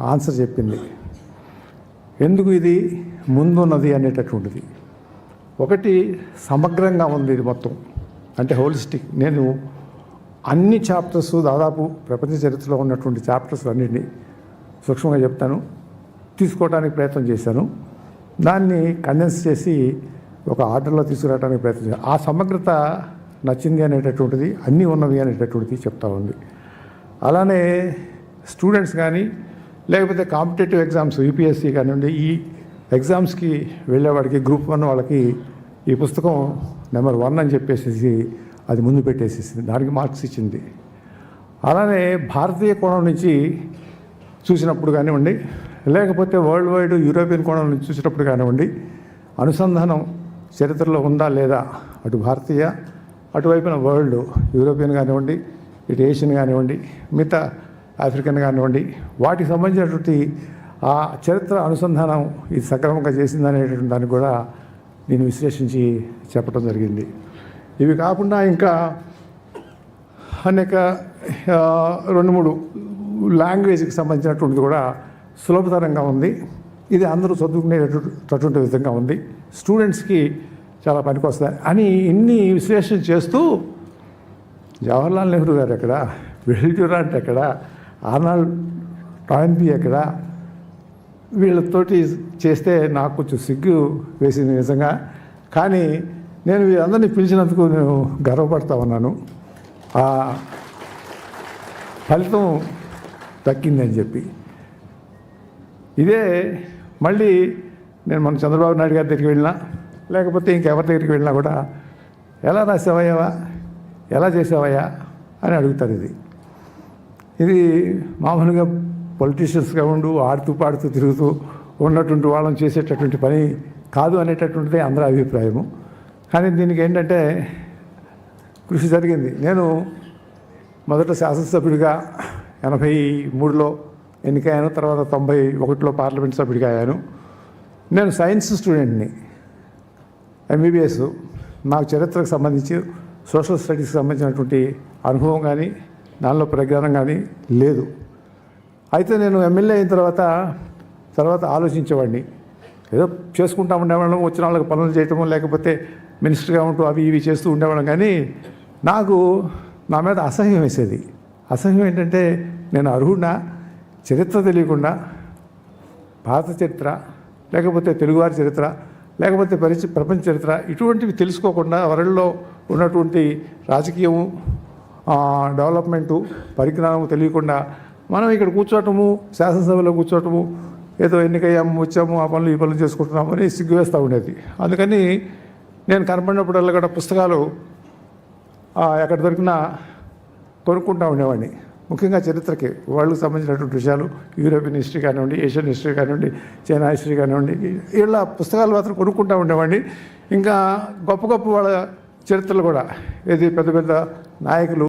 Answer చెప్పింది. ఎందుకు ఇది ముందున్నది అనేటటువంటిది? ఒకటి సమగ్రంగా ఉంది ఇది మొత్తం. అంటే హోలిస్టిక్. నేను అన్ని చాప్టర్స్ దాదాపు ప్రపంచ చరిత్రలో ఉన్నటువంటి చాప్టర్స్ అన్నింటినీ సూక్ష్మంగా చెప్తాను. తీసుకోవడానికి ప్రయత్నం చేశాను. దాన్ని కండెన్స్ చేసి ఒక ఆర్డర్లో తీసుకురావడానికి ప్రయత్నం చేశాను. ఆ సమగ్రత నచ్చింది అనేటటువంటిది అన్నీ ఉన్నవి అనేటటువంటిది చెప్తా ఉంది. అలానే స్టూడెంట్స్ కానీ లేకపోతే కాంపిటేటివ్ ఎగ్జామ్స్ యూపీఎస్సీ కానివ్వండి ఈ ఎగ్జామ్స్కి వెళ్ళేవాడికి గ్రూప్ వన్ వాళ్ళకి ఈ పుస్తకం నెంబర్ వన్ అని చెప్పేసి అది ముందు పెట్టేసేసింది. దానికి మార్క్స్ ఇచ్చింది. అలానే భారతీయ కోణం నుంచి చూసినప్పుడు కానివ్వండి లేకపోతే వరల్డ్ వైడ్ యూరోపియన్ కోణం నుంచి చూసినప్పుడు కానివ్వండి అనుసంధానం చరిత్రలో ఉందా లేదా అటు భారతీయ అటువైపున వరల్డ్ యూరోపియన్ కానివ్వండి ఇటు ఏషియన్ కానివ్వండి మిగతా ఆఫ్రికన్ కానివ్వండి వాటికి సంబంధించినటువంటి ఆ చరిత్ర అనుసంధానం ఇది సక్రమంగా చేసిందనేటువంటి దాన్ని కూడా నేను విశ్లేషించి చెప్పడం జరిగింది. ఇవి కాకుండా ఇంకా అనేక రెండు మూడు లాంగ్వేజ్కి సంబంధించినటువంటిది కూడా సులభతరంగా ఉంది. ఇది అందరూ చదువుకునేటటువంటి విధంగా ఉంది. స్టూడెంట్స్కి చాలా పనికొస్తాయి. అని ఇన్ని విశ్లేషణ చేస్తూ జవహర్లాల్ నెహ్రూ గారు ఎక్కడ వెల్డ్యూరాంట్ ఎక్కడ ఆర్నాల్డ్ టాయిన్బీ అక్కడ వీళ్ళతోటి చేస్తే నాకు కొంచెం సిగ్గు వేసింది నిజంగా. కానీ నేను వీరందరినీ పిలిచినందుకు నేను గర్వపడతా ఉన్నాను. ఆ ఫలితం దక్కిందని చెప్పి. ఇదే మళ్ళీ నేను మన చంద్రబాబు నాయుడు గారి దగ్గరికి వెళ్ళినా లేకపోతే ఇంకెవరి దగ్గరికి వెళ్ళినా కూడా ఎలా రాసావయ్యావా ఎలా చేసావయ్యా? అని అడుగుతారు ఇది. ఇది మామూలుగా పొలిటీషియన్స్గా ఉండు ఆడుతూ పాడుతూ తిరుగుతూ ఉన్నటువంటి వాళ్ళని చేసేటటువంటి పని కాదు అనేటటువంటిది అందరి అభిప్రాయము. కానీ దీనికి ఏంటంటే కృషి జరిగింది. నేను మొదట శాసనసభ్యుడిగా ఎనభై మూడులో ఎన్నికయ్యాను తర్వాత తొంభై ఒకటిలో పార్లమెంట్ సభ్యుడిగా అయ్యాను. నేను సైన్స్ స్టూడెంట్ని ఎంబీబీఎస్ నాకు చరిత్రకు సంబంధించి సోషల్ స్టడీస్కి సంబంధించినటువంటి అనుభవం కానీ దానిలో ప్రజ్ఞానం కానీ లేదు. అయితే నేను ఎమ్మెల్యే అయిన తర్వాత తర్వాత ఆలోచించేవాడిని. ఏదో చేసుకుంటా ఉండేవాళ్ళం వచ్చిన వాళ్ళకి పనులు చేయటము లేకపోతే మినిస్టర్గా ఉంటూ అవి ఇవి చేస్తూ ఉండేవాళ్ళం. కానీ నాకు నా మీద అసహ్యం వేసేది. అసహ్యం ఏంటంటే నేను అర్హుడా? చరిత్ర తెలియకుండా భారత చరిత్ర లేకపోతే తెలుగువారి చరిత్ర లేకపోతే పరిచ ప్రపంచ చరిత్ర ఇటువంటివి తెలుసుకోకుండా వరల్డ్లో ఉన్నటువంటి రాజకీయము డెవలప్మెంటు పరిజ్ఞానము తెలియకుండా మనం ఇక్కడ కూర్చోటము శాసనసభలో కూర్చోవటము ఏదో ఎన్నికయ్యాము వచ్చాము ఆ పనులు ఈ పనులు చేసుకుంటున్నాము అని సిగ్గువేస్తూ ఉండేది. అందుకని నేను కనపడినప్పుడల్లా కూడా పుస్తకాలు ఎక్కడ దొరికినా కొనుక్కుంటూ ఉండేవాడిని. ముఖ్యంగా చరిత్రకి వాళ్ళకి సంబంధించినటువంటి విషయాలు యూరోపియన్ హిస్టరీ కానివ్వండి ఏషియన్ హిస్టరీ కానివ్వండి చైనా హిస్టరీ కానివ్వండి ఇలా పుస్తకాలు మాత్రం కొనుక్కుంటూ ఉండేవాడిని. ఇంకా గొప్ప గొప్ప వాళ్ళ చరిత్రలు కూడా ఏది పెద్ద పెద్ద నాయకులు